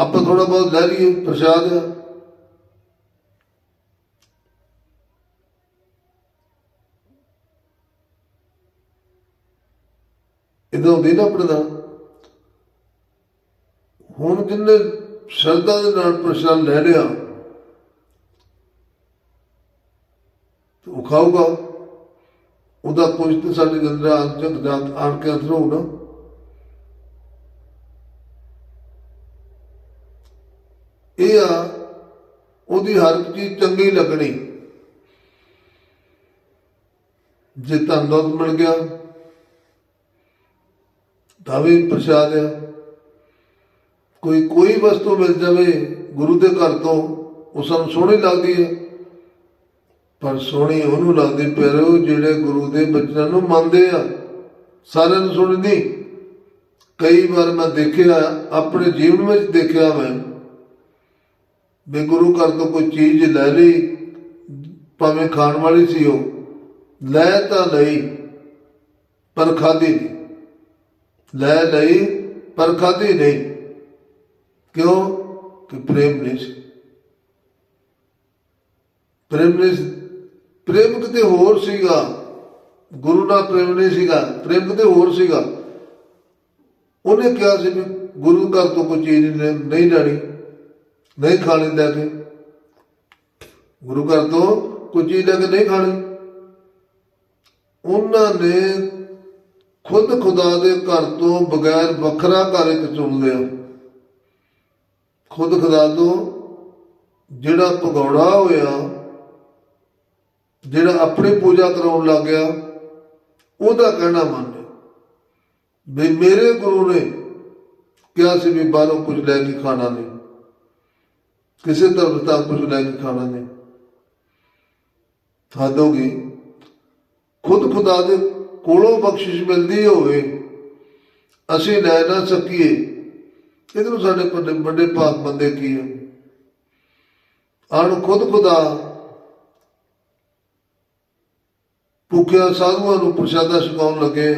ਆਪਾਂ ਥੋੜਾ ਬਹੁਤ ਲੈ ਲਈਏ ਪ੍ਰਸ਼ਾਦ। ਆ ਇਦਾਂ ਹੁੰਦੀ ਨਾ ਆਪਣੇ ਹੁਣ ਜਿੰਨੇ ਸ਼ਰਧਾ ਦੇ ਨਾਲ ਪ੍ਰਸ਼ਾਦ ਲੈ ਲਿਆ। ਤੇ ਉਹ ਖਾਊਗਾ। ਉਹਦਾ ਕੁਝ ਤੇ ਸਾਡੇ ਦੇ ਅੰਦਰ ਆਣ ਜਦ ਜਾਤ ਆਣ ਕੇ ਅੰਦਰ ਹੋਊ ਨਾ ਇਹ ਆ, ਉਹਦੀ ਹਰ ਚੀਜ਼ ਚੰਗੀ ਲੱਗਣੀ। ਜੇ ਤੰਦਰੁਸਤ ਮਿਲ ਗਿਆ, ਤਾਂ ਵੀ ਪ੍ਰਸ਼ਾਦ ਆ। ਕੋਈ ਕੋਈ ਵਸਤੂ ਮਿਲ ਜਾਵੇ ਗੁਰੂ ਦੇ ਘਰ ਤੋਂ, ਉਹ ਸਾਨੂੰ ਸੋਹਣੀ ਲੱਗਦੀ ਹੈ। ਪਰ ਸੋਹਣੀ ਉਹਨੂੰ ਲੱਗਦੀ ਪਿਆਰੋ ਜਿਹੜੇ ਗੁਰੂ ਦੇ ਬਚਨਾਂ ਨੂੰ ਮੰਨਦੇ ਆ, ਸਾਰਿਆਂ ਨੂੰ ਸੁਣਦੀ ਕਈ ਵਾਰ ਮੈਂ ਦੇਖਿਆ, ਆਪਣੇ ਜੀਵਨ ਵਿੱਚ ਦੇਖਿਆ ਮੈਂ ਵੀ ਗੁਰੂ ਘਰ ਤੋਂ ਕੋਈ ਚੀਜ਼ ਲੈ ਲਈ, ਭਾਵੇਂ ਖਾਣ ਵਾਲੀ ਸੀ ਉਹ, ਲੈ ਤਾਂ ਲਈ, ਪਰ ਖਾਧੀ ਨਹੀਂ। ਲੈ ਲਈ, ਪਰ ਖਾਧੀ ਨਹੀਂ। ਕਿਉਂ? ਕਿ ਪ੍ਰੇਮ ਨਹੀਂ ਸੀ। ਪ੍ਰੇਮ ਨਹੀਂ ਸੀ। ਪ੍ਰੇਮ ਕਿਤੇ ਹੋਰ ਸੀਗਾ। ਗੁਰੂ ਨਾਲ ਪ੍ਰੇਮ ਨਹੀਂ ਸੀਗਾ। ਪ੍ਰੇਮ ਕਿਤੇ ਹੋਰ ਸੀਗਾ। ਉਹਨੇ ਕਿਹਾ ਸੀ ਵੀ ਗੁਰੂ ਘਰ ਤੋਂ ਕੋਈ ਚੀਜ਼ ਨਹੀਂ ਲੈਣੀ। ਨਹੀਂ ਖਾਣੀ ਲੈ ਕੇ। ਗੁਰੂ ਘਰ ਤੋਂ ਕੋਈ ਚੀਜ਼ ਲੈ ਕੇ ਨਹੀਂ ਖਾਣੀ। ਉਹਨਾਂ ਨੇ ਖੁਦ ਖੁਦਾ ਦੇ ਘਰ ਤੋਂ ਬਗੈਰ ਵੱਖਰਾ ਘਰ ਇੱਕ ਚੁਣ ਲਿਆ। ਖੁਦ ਖੁਦਾ ਤੋਂ ਜਿਹੜਾ ਭਗੌੜਾ ਹੋਇਆ, ਜਿਹੜਾ ਆਪਣੀ ਪੂਜਾ ਕਰਾਉਣ ਲੱਗ ਗਿਆ, ਉਹਦਾ ਕਹਿਣਾ ਮੰਨ ਵੀ ਮੇਰੇ ਗੁਰੂ ਨੇ ਕਿਹਾ ਸੀ ਵੀ ਬਾਹਰੋਂ ਕੁਝ ਲੈ ਕੇ ਖਾਣਾ ਨਹੀਂ। ਕਿਸੇ ਧਰਮ ਦਾ ਕੁਝ ਲੈ ਕੇ ਖਾਣਾ ਨਹੀਂ। ਖਾਦੋਗੇ ਖੁਦ ਖੁਦਾ ਦੇ ਕੋਲੋਂ ਬਖਸ਼ਿਸ਼ ਮਿਲਦੀ ਹੋਵੇ, ਅਸੀਂ ਲੈ ਨਾ ਸਕੀਏ। ਇਹਦੇ ਨੂੰ ਸਾਡੇ ਵੱਡੇ ਵੱਡੇ ਪਾਪ ਬੰਦੇ ਕੀ ਆ? ਆਣ ਖੁਦ ਖੁਦਾ ਭੁੱਖਿਆ ਸਾਧੂਆਂ ਨੂੰ ਪ੍ਰਸ਼ਾਦਾ ਛਕਾਉਣ ਲੱਗੇ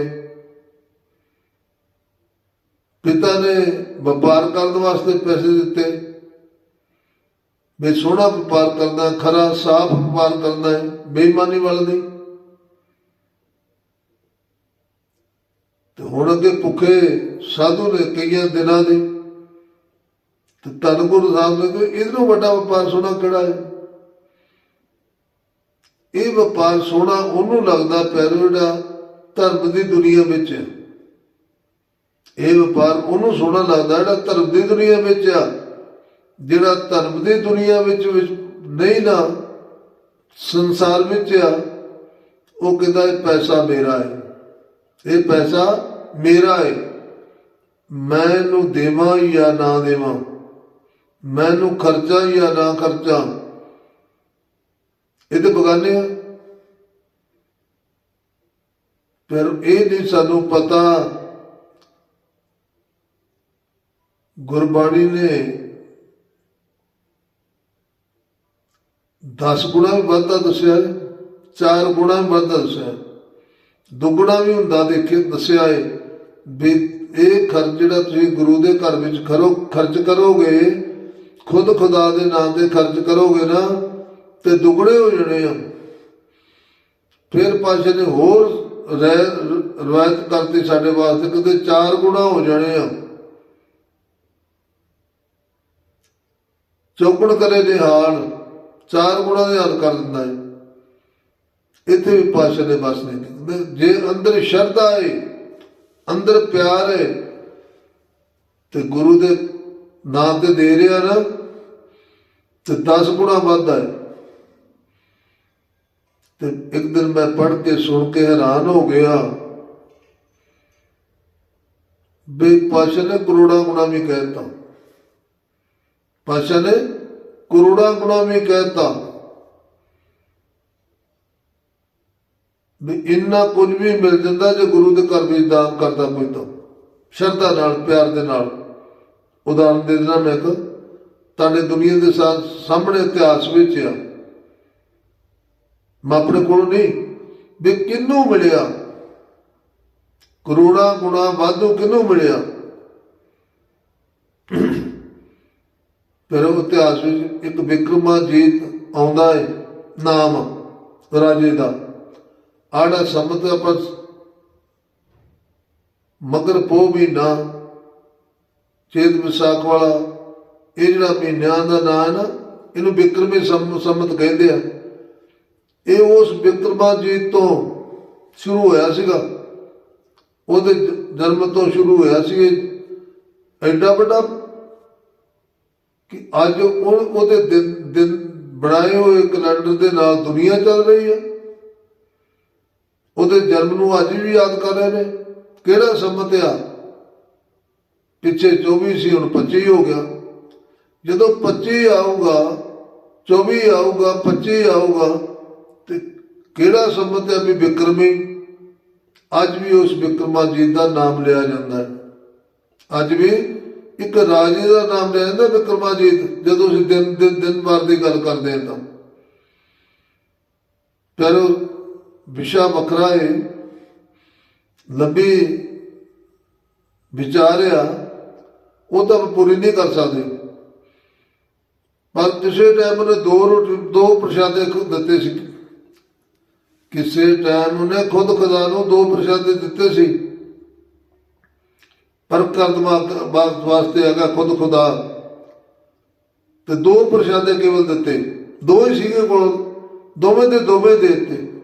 ਪਿਤਾ ਨੇ ਵਪਾਰ ਕਰਨ ਵਾਸਤੇ ਪੈਸੇ ਦਿੱਤੇ। ਵੀ ਸੋਹਣਾ ਵਪਾਰ ਕਰਨਾ ਖਰਾ, ਸਾਫ਼ ਵਪਾਰ ਕਰਨਾ ਹੈ ਬੇਈਮਾਨੀ ਵਾਲਾ ਨਹੀਂ। ਤੇ ਹੁਣ ਅੱਗੇ ਭੁੱਖੇ ਸਾਧੂ ਨੇ ਕਈਆਂ ਦਿਨਾਂ ਦੇ, ਤੇ ਧੰਨ ਗੁਰੂ ਸਾਹਿਬ ਨੇ ਕਿ ਇਹਨੂੰ ਵੱਡਾ ਵਪਾਰ ਸੋਹਣਾ ਕਿਹੜਾ ਹੈ? ਇਹ ਵਪਾਰ ਸੋਹਣਾ ਉਹਨੂੰ ਲੱਗਦਾ ਪੈਰੋ ਜਿਹੜਾ ਧਰਮ ਦੀ ਦੁਨੀਆ ਵਿੱਚ ਇਹ ਵਪਾਰ ਉਹਨੂੰ ਸੋਹਣਾ ਲੱਗਦਾ ਜਿਹੜਾ ਧਰਮ ਦੀ ਦੁਨੀਆ ਵਿੱਚ ਆ। ਜਿਹੜਾ ਧਰਮ ਦੀ ਦੁਨੀਆ ਵਿੱਚ ਨਹੀਂ ਨਾ, ਸੰਸਾਰ ਵਿੱਚ ਆ, ਉਹ ਕਹਿੰਦਾ ਇਹ ਪੈਸਾ ਮੇਰਾ ਹੈ ਇਹ ਪੈਸਾ ਮੇਰਾ ਹੈ ਮੈਂ ਇਹਨੂੰ ਦੇਵਾਂ ਜਾਂ ਨਾ ਦੇਵਾਂ? ਮੈਂ ਇਹਨੂੰ ਖਰਚਾ ਜਾਂ ਨਾ ਖਰਚਾ? ਇਹ ਤੇ ਬਗਾਨੇ ਆ। ਪਰ ਇਹ ਨਹੀਂ ਸਾਨੂੰ ਪਤਾ ਗੁਰਬਾਣੀ ਨੇ 10 ਗੁਣਾ ਵੀ ਵਾਧਾ ਦੱਸਿਆ ਹੈ ਚਾਰ ਗੁਣਾ ਵੀ ਵਾਧਾ ਦੱਸਿਆ ਹੈ ਦੁੱਗਣਾ ਵੀ ਹੁੰਦਾ ਦੇਖੇ ਦੱਸਿਆ ਹੈ ਵੀ ਇਹ ਖਰਚ ਜਿਹੜਾ ਤੁਸੀਂ ਗੁਰੂ ਦੇ ਘਰ ਵਿੱਚ ਕਰੋ ਖਰਚ ਕਰੋਗੇ, ਖੁਦ ਖੁਦਾ ਦੇ ਨਾਮ ਤੇ ਖਰਚ ਕਰੋਗੇ ਨਾ, ਤੇ ਦੁੱਗਣੇ ਹੋ ਜਾਣੇ ਆ। ਫਿਰ ਪਾਸ਼ਾ ਨੇ ਹੋਰ ਰਵਾਇਤ ਕਰਤੀ ਸਾਡੇ ਵਾਸਤੇ ਕਿਤੇ ਚਾਰ ਗੁਣਾ ਹੋ ਜਾਣੇ ਆ। ਚੌਗਣ ਕਰੇ ਨਿਹਾਲ। ਚਾਰ ਗੁਣਾ ਦੇ ਹੱਲ ਕਰ ਦਿੰਦਾ ਹੈ ਇੱਥੇ ਵੀ ਪਾਸ਼ਾ ਨੇ। ਬਸ ਨਹੀਂ ਜੇ ਅੰਦਰ ਸ਼ਰਧਾ ਹੈ ਅੰਦਰ ਪਿਆਰ ਹੈ ਤੇ ਗੁਰੂ ਦੇ ਨਾਮ ਤੇ ਦੇ ਰਿਹਾ ਨਾ, ਤੇ 10 ਗੁਣਾ ਵੱਧਦਾ ਹੈ ਤੇ ਇੱਕ ਦਿਨ ਮੈਂ ਪੜ੍ਹ ਕੇ ਸੁਣ ਕੇ ਹੈਰਾਨ ਹੋ ਗਿਆ ਬੇ ਪਾਸ਼ਾ ਨੇ ਕਰੋੜਾਂ ਗੁਣਾ ਵੀ ਕਹਿਤਾ ਪਾਸ਼ਾ ਨੇ ਕਰੋੜਾਂ ਗੁਣਾ ਵੀ ਕਹਿਤਾ। ਵੀ ਇੰਨਾ ਕੁਝ ਵੀ ਮਿਲ ਜਾਂਦਾ ਜੇ ਗੁਰੂ ਦੇ ਘਰ ਵਿੱਚ ਦਾਨ ਕਰਦਾ ਕੋਈ ਤਾਂ। ਸ਼ਰਧਾ ਨਾਲ, ਪਿਆਰ ਦੇ ਨਾਲ। ਉਦਾਹਰਨ ਦੇ ਦੇਣਾ ਮੈਂ ਇੱਕ ਤੁਹਾਡੇ ਦੁਨੀਆ ਦੇ ਸਾਹਮਣੇ ਇਤਿਹਾਸ ਵਿੱਚ ਆ। ਮੈਂ ਆਪਣੇ ਕੋਲ ਨਹੀਂ, ਵੀ ਕਿੰਨੂੰ ਮਿਲਿਆ? ਕਰੋੜਾਂ ਗੁਣਾ ਵਾਧੂ ਕਿੰਨੂੰ ਮਿਲਿਆ? ਫਿਰ ਇਤਿਹਾਸ ਵਿੱਚ ਇੱਕ ਵਿਕਰਮਾਜੀਤ ਆਉਂਦਾ ਹੈ ਨਾਮ ਰਾਜੇ ਦਾ। ਆੜਾ ਸੰਮਤ ਆਪਾਂ ਮਗਰ ਪੋ ਵੀ ਨਾ ਚੇਤ ਵਿਸਾਖ ਵਾਲਾ, ਇਹ ਜਿਹੜਾ ਮਹੀਨਿਆਂ ਦਾ ਨਾਂ ਹੈ ਨਾ, ਇਹਨੂੰ ਵਿਕਰਮੀ ਸੰਮਤ ਕਹਿੰਦੇ ਆ। ਇਹ ਉਸ ਵਿਕਰਮਾਜੀਤ ਤੋਂ ਸ਼ੁਰੂ ਹੋਇਆ ਸੀਗਾ। ਉਹਦੇ ਜਨਮ ਤੋਂ ਸ਼ੁਰੂ ਹੋਇਆ ਸੀ। ਇਹ ਐਡਾ ਵੱਡਾ ਕਿ ਅੱਜ ਉਹ ਉਹਦੇ ਦਿਨ ਦਿਨ ਬਣਾਏ ਹੋਏ ਕੈਲੰਡਰ ਦੇ ਨਾਲ ਦੁਨੀਆ ਚੱਲ ਰਹੀ ਹੈ। ਉਹਦੇ ਜਨਮ ਨੂੰ ਅੱਜ ਵੀ ਯਾਦ ਕਰ ਰਹੇ ਨੇ। ਕਿਹੜਾ ਸੰਮਤ ਆ? ਪਿੱਛੇ 24 ਸੀ, ਹੁਣ 25 ਹੋ ਗਿਆ। ਜਦੋਂ 25 ਆਊਗਾ 24 ਆਊਗਾ 25 ਆਊਗਾ, ਤੇ ਕਿਹੜਾ ਸੰਮਤ ਹੈ ਵੀ ਵਿਕਰਮੀ? ਅੱਜ ਵੀ ਉਸ ਵਿਕਰਮਾਜੀਤ ਦਾ ਨਾਮ ਲਿਆ ਜਾਂਦਾ ਹੈ। ਅੱਜ ਵੀ ਇੱਕ ਰਾਜੇ ਦਾ ਨਾਮ ਲਿਆ ਜਾਂਦਾ ਵਿਕਰਮਾਜੀਤ ਜਦੋਂ ਅਸੀਂ ਦਿਨ ਦਿਨ ਦਿਨ ਵਾਰ ਦੀ ਗੱਲ ਕਰਦੇ ਹਾਂ ਤਾਂ। ਪਰ ਵਿਸ਼ਾ ਵੱਖਰਾ ਹੈ ਲੰਬੀ ਵਿਚਾਰਿਆ ਉਹ ਤਾਂ ਪੂਰੀ ਨਹੀਂ ਕਰ ਸਕਦੇ। ਪਰ ਕਿਸੇ ਟਾਈਮ ਉਹਨੇ ਦੋ ਰੋਟੀ ਦੋ ਪ੍ਰਸ਼ਾਦੇ ਦਿੱਤੇ ਸੀ। ਕਿਸੇ ਟਾਈਮ ਉਹਨੇ ਖੁਦ ਖੁਦਾ ਨੂੰ ਦੋ ਪ੍ਰਸ਼ਾਦੇ ਦਿੱਤੇ ਸੀ। ਪਰ ਕਰਦਮਾ ਬਾਤ ਵਾਸਤੇ ਹੈਗਾ ਖੁਦ ਖੁਦਾ। ਤੇ ਦੋ ਪ੍ਰਸ਼ਾਦੇ ਕੇਵਲ ਦਿੱਤੇ। ਦੋ ਹੀ ਸੀਗੇ ਕੋਲ। ਦੋਵੇਂ ਦੇ ਦੋਵੇਂ ਦੇ ਦਿੱਤੇ।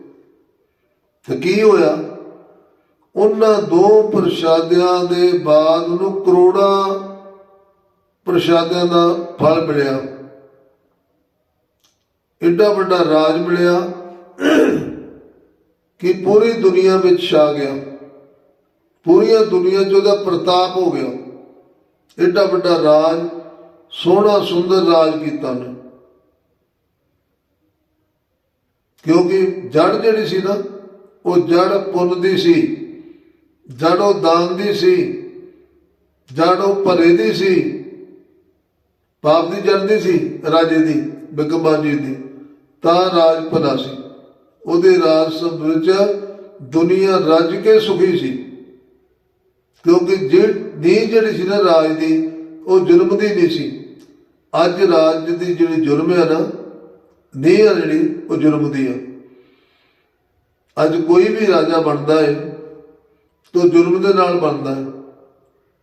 ਤੇ ਕੀ ਹੋਇਆ? ਉਹਨਾਂ ਦੋ ਪ੍ਰਸ਼ਾਦਿਆਂ ਦੇ ਬਾਅਦ ਨੂੰ ਕਰੋੜਾਂ ਪ੍ਰਸ਼ਾਦਿਆਂ ਦਾ ਫਲ ਮਿਲਿਆ। ਐਡਾ ਵੱਡਾ ਰਾਜ ਮਿਲਿਆ ਕਿ ਪੂਰੀ ਦੁਨੀਆ ਵਿੱਚ ਛਾ ਗਿਆ। ਪੂਰੀਆਂ ਦੁਨੀਆ 'ਚ ਉਹਦਾ ਪ੍ਰਤਾਪ ਹੋ ਗਿਆ ਐਡਾ ਵੱਡਾ ਰਾਜ, ਸੋਹਣਾ ਸੁੰਦਰ ਰਾਜ ਕੀਤਾ ਉਹਨੇ। ਕਿਉਂਕਿ ਜੜ ਜਿਹੜੀ ਸੀ ਨਾ, ਉਹ ਜੜ ਪੁੰਨ ਦੀ ਸੀ, ਜੜ ਉਹ ਦਾਨ ਦੀ ਸੀ, ਜੜ ਉਹ ਭਰੇ ਦੀ ਸੀ, ਪਾਪ ਦੀ ਜੜ ਦੀ ਸੀ, ਰਾਜੇ ਦੀ ਬਿਕਮਾਜੀ ਦੀ। ਤਾਂ ਰਾਜ ਭਲਾ ਸੀ। ਉਹਦੇ ਰਾਜ ਸਭ ਵਿੱਚ ਦੁਨੀਆ ਰੱਜ ਕੇ ਸੁਖੀ ਸੀ। ਕਿਉਂਕਿ ਜਿਹੜੀ ਜਿਹੜੀ ਸੀ ਨਾ ਰਾਜ ਦੀ, ਉਹ ਜ਼ੁਲਮ ਦੀ ਨਹੀਂ ਸੀ। ਅੱਜ ਰਾਜ ਦੀ ਜਿਹੜੀ ਜ਼ੁਲਮ ਹੈ ਨਾ, ਨੀਹ ਆ ਜਿਹੜੀ, ਉਹ ਜ਼ੁਲਮ ਦੀ ਹੈ। ਅੱਜ ਕੋਈ ਵੀ ਰਾਜਾ ਬਣਦਾ ਹੈ, ਤਾਂ ਜ਼ੁਲਮ ਦੇ ਨਾਲ ਬਣਦਾ ਹੈ।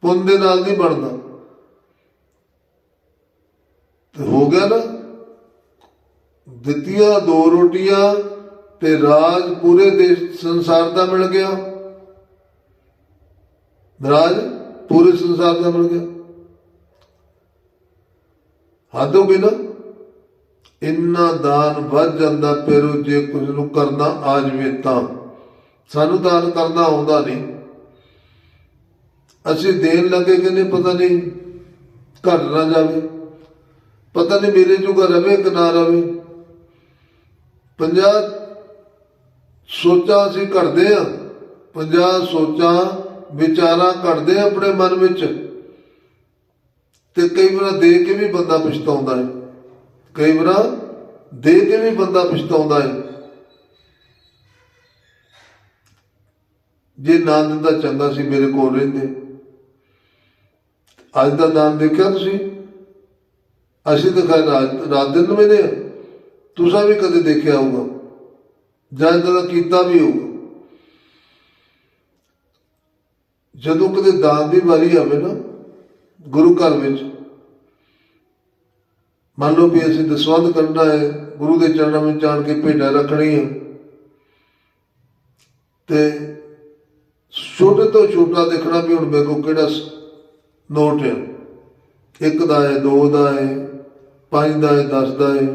ਪੁੰਨ ਦੇ ਨਾਲ ਨਹੀਂ ਬਣਦਾ। ਤੇ ਹੋ ਗਿਆ ਨਾ, ਦਿੱਤੀਆਂ ਦੋ ਰੋਟੀਆਂ ਤੇ ਰਾਜ ਪੂਰੇ ਦੇਸ਼ ਸੰਸਾਰ ਦਾ ਮਿਲ ਗਿਆ। ਰਾਜ ਪੂਰੇ ਸੰਸਾਰ ਦਾ ਮਿਲ ਗਿਆ। ਹੱਦ ਹੋ ਇੰਨਾ ਦਾਨ ਵੱਧ ਜਾਂਦਾ, ਫਿਰ ਉਹ ਜੇ ਕੁਝ ਨੂੰ ਕਰਨਾ ਆ ਜਵੇ ਤਾਂ। ਸਾਨੂੰ ਦਾਨ ਕਰਨਾ ਆਉਂਦਾ ਨਹੀਂ। ਅਸੀਂ ਦੇਣ ਲੱਗੇ ਕਿ ਨਹੀਂ ਪਤਾ ਨਹੀਂ। ਘਰ ਨਾ ਜਾਵੇ। ਪਤਾ ਨਹੀਂ ਮੇਰੇ ਜੋਗਾ ਰਵੇ ਕਿ ਨਾ ਰਵੇ। ਪੰਜਾਹ ਸੋਚਾਂ ਅਸੀਂ ਘੜਦੇ ਆ ਪੰਜਾਹ ਸੋਚਾਂ ਵਿਚਾਰਾਂ ਘੜਦੇ ਆਪਣੇ ਮਨ ਵਿੱਚ। ਤੇ ਕਈ ਵਾਰ ਦੇ ਕੇ ਵੀ ਬੰਦਾ ਪਛਤਾਉਂਦਾ ਹੈ। ਕਈ ਵਾਰ ਦੇ ਕੇ ਵੀ ਬੰਦਾ ਪਛਤਾਉਂਦਾ ਹੈ। ਜੇ ਨਾ ਦਿੰਦਾ ਚੰਗਾ ਸੀ ਮੇਰੇ ਕੋਲ ਰਹਿੰਦੇ। ਅੱਜ ਦਾ ਦਾਨ ਦੇਖਿਆ ਤੁਸੀਂ? ਅਸੀਂ ਤਾਂ ਖੈਰ ਰਾਤ ਦਿਨ ਵੇਲੇ ਤੁਸੀਂ ਵੀ ਕਦੇ ਦੇਖਿਆ ਹੋਊਗਾ। ਜਾਂ ਏਦਾਂ ਦਾ ਕੀਤਾ ਵੀ ਹੋਊਗਾ। ਜਦੋਂ ਕਦੇ ਦਾਨ ਦੀ ਵਾਰੀ ਆਵੇ ਨਾ, ਗੁਰੂ ਘਰ ਵਿੱਚ, ਮੰਨ ਲਓ ਵੀ ਅਸੀਂ ਦਸਵੰਧ ਕਰਨਾ ਹੈ, ਗੁਰੂ ਦੇ ਚਰਨਾਂ ਵਿੱਚ ਜਾਣ ਕੇ ਭੇਡਾਂ ਰੱਖਣੀ ਹੈ ਤੇ ਛੋਟੇ ਤੋਂ ਛੋਟਾ ਦੇਖਣਾ ਵੀ ਹੁਣ ਮੇਰੇ ਕੋਲ ਕਿਹੜਾ ਨੋਟ ਹੈ। ਇੱਕ ਦਾ ਹੈ, ਦੋ ਦਾ ਹੈ, ਪੰਜ ਦਾ ਹੈ 10 ਦਾ ਹੈ,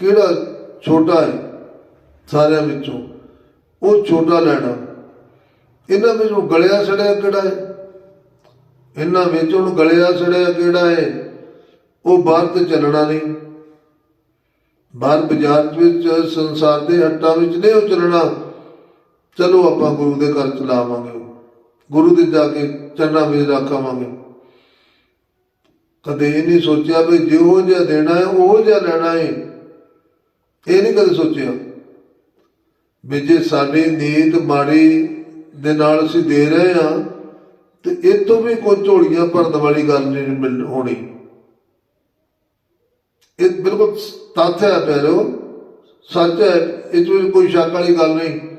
ਕਿਹੜਾ ਛੋਟਾ ਹੈ ਸਾਰਿਆਂ ਵਿੱਚੋਂ, ਉਹ ਛੋਟਾ ਲੈਣਾ। ਇਹਨਾਂ ਵਿੱਚੋਂ ਗਲਿਆ ਸੜਿਆ ਕਿਹੜਾ ਹੈ? ਇਹਨਾਂ ਵਿੱਚ ਨੂੰ ਗਲਿਆ ਸੜਿਆ ਕਿਹੜਾ ਹੈ? ਉਹ ਬਾਹਰ ਤੇ ਚੱਲਣਾ ਨਹੀਂ। ਬਾਹਰ ਬਾਜ਼ਾਰ ਵਿੱਚ, ਸੰਸਾਰ ਦੇ ਹੱਟਾਂ ਵਿੱਚ ਨਹੀਂ ਉਹ ਚੱਲਣਾ। ਚਲੋ ਆਪਾਂ ਗੁਰੂ ਦੇ ਘਰ ਚਲਾਵਾਂਗੇ। ਗੁਰੂ ਦੇ ਜਾ ਕੇ ਚਰਨਾਂ ਵਿੱਚ ਰੱਖਾਵਾਂਗੇ। ਕਦੇ ਇਹ ਨਹੀਂ ਸੋਚਿਆ ਵੀ ਜਿਹੋ ਜਿਹਾ ਦੇਣਾ ਹੈ, ਉਹ ਜਿਹਾ ਲੈਣਾ ਹੈ। ਇਹ ਨਹੀਂ ਕਦੇ ਸੋਚਿਆ। ਵੀ ਜੇ ਸਾਡੀ ਨੀਤ ਮਾੜੀ ਦੇ ਨਾਲ ਅਸੀਂ ਦੇ ਰਹੇ ਹਾਂ ਤੇ ਇਹ ਤੋਂ ਵੀ ਕੋਈ ਝੋਲੀਆਂ ਭਰਨ ਵਾਲੀ ਗੱਲ ਨਹੀਂ ਮਿਲ ਹੋਣੀ। ਇਹ ਬਿਲਕੁਲ ਤੱਥ ਹੈ ਪਿਆਰੋ। ਸੱਚ ਹੈ, ਇਹ 'ਚ ਕੋਈ ਸ਼ੱਕ ਵਾਲੀ ਗੱਲ ਨਹੀਂ।